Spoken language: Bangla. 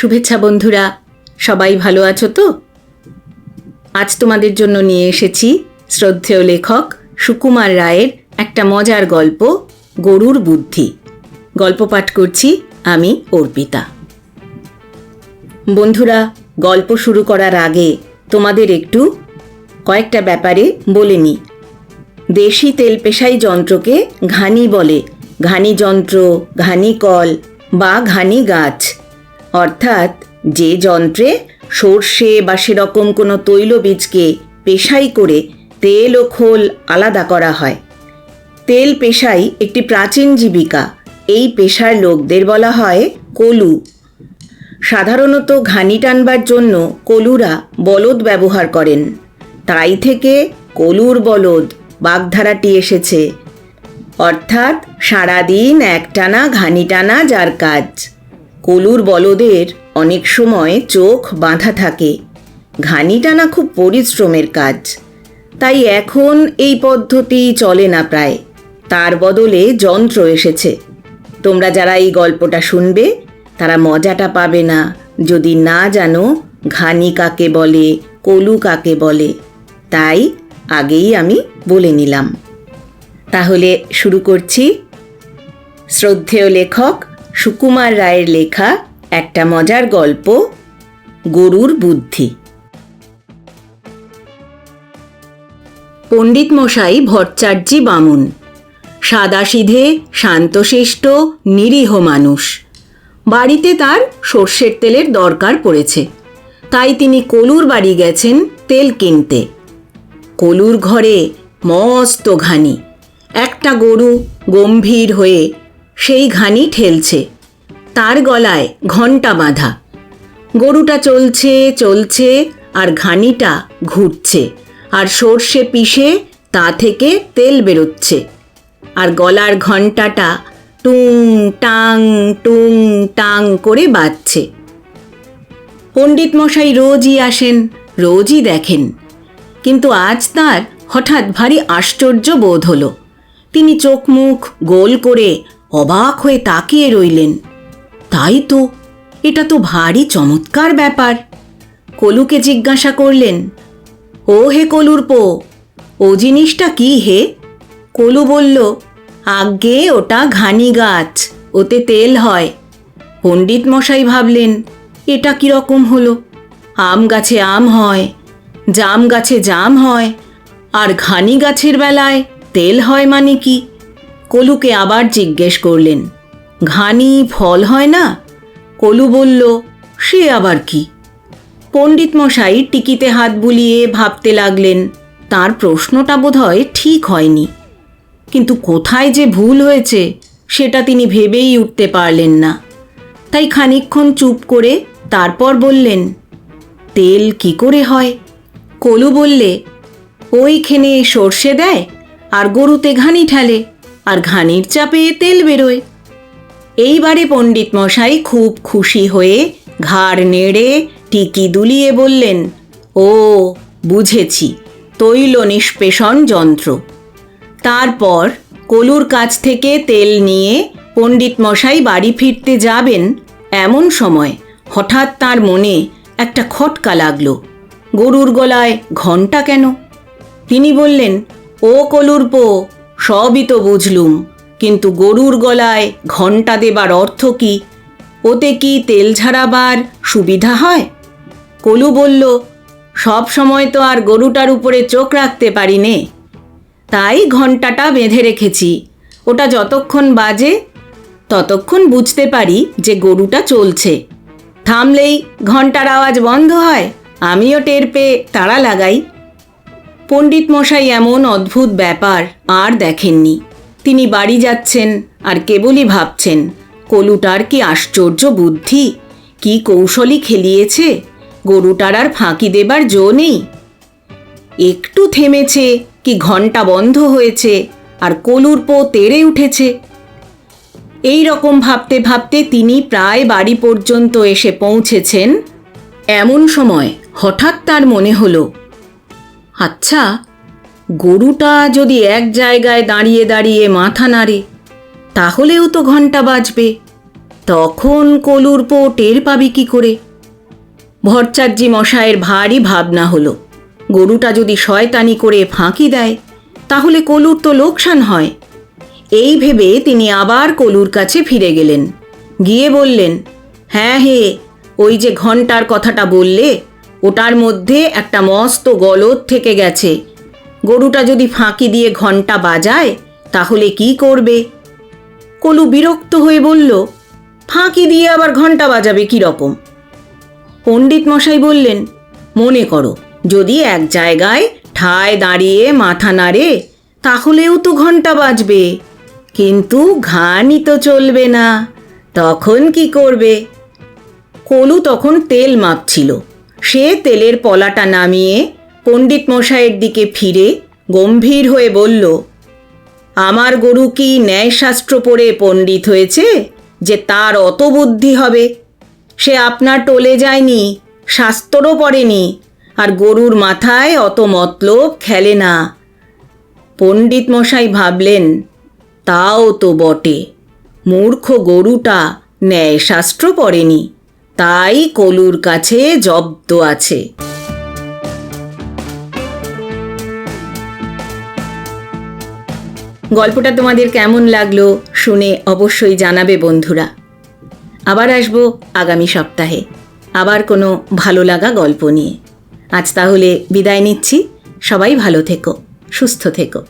শুভেচ্ছা বন্ধুরা, সবাই ভালো আছো তো? আজ তোমাদের জন্য নিয়ে এসেছি শ্রদ্ধেয় লেখক সুকুমার রায়ের একটা মজার গল্প, গরুর বুদ্ধি। গল্প পাঠ করছি আমি, অর্পিতা। বন্ধুরা, গল্প শুরু করার আগে তোমাদের একটু কয়েকটা ব্যাপারে বলে নিই। দেশি তেল পেশাই যন্ত্রকে ঘানি বলে। ঘানি যন্ত্র, ঘানি কল বা ঘানি গাছ। অর্থাৎ যে যন্ত্রে সর্ষে বা সেরকম কোনো তৈলবীজকে পেশাই করে তেল ও খোল আলাদা করা হয়। তেল পেশাই একটি প্রাচীন জীবিকা। এই পেশার লোকদের বলা হয় কলু। সাধারণত ঘানি টানবার জন্য কলুরা বলদ ব্যবহার করেন। তাই থেকে কলুর বলদ বাগধারাটি এসেছে। অর্থাৎ সারাদিন একটানা ঘানি টানা যার কাজ। কলুর বলদের অনেক সময় চোখ বাঁধা থাকে। ঘানি টানা খুব পরিশ্রমের কাজ। তাই এখন এই পদ্ধতি চলে না প্রায়। তার বদলে যন্ত্র এসেছে। তোমরা যারা এই গল্পটা শুনবে, তারা মজাটা পাবে না। যদি না জানো, ঘানি কাকে বলে, কলু কাকে বলে, তাই আগেই আমি বলে নিলাম। তাহলে শুরু করছি। শ্রদ্ধেয় লেখক সুকুমার রায়ের লেখা একটা মজার গল্প, গরুর বুদ্ধি। পণ্ডিত মশাই ভট্টাচার্যি বামুন, সাদাসিধে শান্তশিষ্ট, নিরীহ মানুষ। বাড়িতে তার সর্ষের তেলের দরকার পড়েছে। তাই তিনি কলুর বাড়ি গেছেন তেল কিনতে। কলুর ঘরে মস্ত ঘানি। একটা গরু গম্ভীর হয়ে সেই ঘানি ঠেলছে। তার গলায় ঘণ্টা বাঁধা। গরুটা চলছে চলছে, আর ঘানিটা ঘুরছে। আর সর্ষে পিষে তা থেকে তেল বেরোচ্ছে। আর গলার ঘণ্টাটা টুং, টাং টুং, টাং করে বাজছে। পণ্ডিত মশাই রোজই আসেন, রোজই দেখেন। কিন্তু আজ তার হঠাৎ ভারী আশ্চর্য বোধ হলো। তিনি চোখ মুখ গোল করে অবাক হয়ে তাকিয়ে রইলেন। তাই তো, এটা তো ভারী চমৎকার ব্যাপার। কলুকে জিজ্ঞাসা করলেন, ও হে কলুর পো ও জিনিসটা কি হে? কলু বলল আজ্ঞে ওটা ঘানি গাছ, ওতে তেল হয়। পণ্ডিত মশাই ভাবলেন, এটা কীরকম হলো? আম গাছে আম হয়, জাম গাছে জাম হয়, আর ঘানি গাছের বেলায় তেল হয় মানে কি? কলুকে আবার জিজ্ঞেস করলেন, ঘানি ফল হয় না? কলু বলল, সে আবার কি? পণ্ডিত মশাই টিকিতে হাত বুলিয়ে ভাবতে লাগলেন, তার প্রশ্নটা বোধহয় ঠিক হয়নি। কিন্তু কোথায় যে ভুল হয়েছে, সেটা তিনি ভেবেই উঠতে পারলেন না। তাই খানিকক্ষণ চুপ করে তারপর বললেন, তেল কি করে হয়? কলু বললে, ওইখানে সর্ষে দেয় আর গরুতে ঘানি ঠেলে। আর ঘানির চাপে তেল বেরোয়। এইবারে পণ্ডিত মশাই খুব খুশি হয়ে ঘাড় নেড়ে টিকি দুলিয়ে বললেন, ও, বুঝেছি, তৈল নিষ্পেষণ যন্ত্র। তারপর কলুর কাছ থেকে তেল নিয়ে পণ্ডিত মশাই বাড়ি ফিরতে যাবেন এমন সময় হঠাৎ তার মনে একটা খটকা লাগল। গরুর গলায় ঘণ্টা কেন? তিনি বললেন, ও কলুর পো সবই তো বুঝলুম, কিন্তু গরুর গলায় ঘণ্টা দেবার অর্থ কি? ওতে কি তেল ঝাড়াবার সুবিধা হয়? কলু বলল, সব সময় তো আর গরুটার উপরে চোখ রাখতে পারি নে তাই ঘণ্টাটা বেঁধে রেখেছি, ওটা যতক্ষণ বাজে ততক্ষণ বুঝতে পারি যে গরুটা চলছে। থামলেই ঘণ্টার আওয়াজ বন্ধ হয়, আমিও টের পেয়ে তাড়া লাগাই। পণ্ডিত মশাই এমন অদ্ভুত ব্যাপার আর দেখেননি। তিনি বাড়ি যাচ্ছেন আর কেবলই ভাবছেন, কলুটার কি আশ্চর্য বুদ্ধি? কি কৌশলই খেলিয়েছে? গরুটার আর ফাঁকি দেবার জো নেই। একটু থেমেছে কি ঘণ্টা বন্ধ হয়েছে আর কলুর পো তেড়ে উঠেছে। এই রকম ভাবতে ভাবতে তিনি প্রায় বাড়ি পর্যন্ত এসে পৌঁছেছেন। এমন সময় হঠাৎ তার মনে হলো আচ্ছা গরুটা যদি এক জায়গায় দাঁড়িয়ে দাঁড়িয়ে মাথা নাড়ে, তাহলেও তো ঘণ্টা বাজবে। তখন কলুর পো টের পাবি কি করে? ভট্টাচার্যি মশায়ের ভারী ভাবনা হলো, গরুটা যদি শয়তানি করে ফাঁকি দেয়, তাহলে কলুর তো লোকসান হয়। এই ভেবে তিনি আবার কলুর কাছে ফিরে গেলেন। গিয়ে বললেন হ্যাঁ হে, ওই যে ঘণ্টার কথাটা বললে ওটার মধ্যে একটা মস্ত গলদ থেকে গেছে। গরুটা যদি ফাঁকি দিয়ে ঘণ্টা বাজায়, তাহলে কি করবে? কলু বিরক্ত হয়ে বলল, ফাঁকি দিয়ে আবার ঘণ্টা বাজাবে কি রকম পণ্ডিত মশাই বললেন, মনে করো, যদি এক জায়গায় ঠায় দাঁড়িয়ে মাথা নাড়ে, তাহলেও তো ঘণ্টা বাজবে। কিন্তু ঘানি তো চলবে না, তখন কি করবে? কলু তখন তেল মাপছিল। সে তেলের পলাটা নামিয়ে পণ্ডিত মশাইয়ের দিকে ফিরে গম্ভীর হয়ে বলল, আমার গরু কি ন্যায়শাস্ত্র পড়ে পণ্ডিত হয়েছে যে তার অত বুদ্ধি হবে? সে আপনার টলে যায়নি, শাস্ত্রও পড়েনি, আর গরুর মাথায় অত মতলব খেলে না। পণ্ডিত মশাই ভাবলেন, তাও তো বটে, মূর্খ গরুটা ন্যায়শাস্ত্র পড়েনি। তাই কলুর কাছে জব্দ আছে। গল্পটা তোমাদের কেমন লাগল শুনে অবশ্যই জানাবে বন্ধুরা। আবার আসব আগামী সপ্তাহে আবার কোনো ভালো লাগা গল্প নিয়ে। আজ তাহলে বিদায় নিচ্ছি। সবাই ভালো থেকো, সুস্থ থেকো।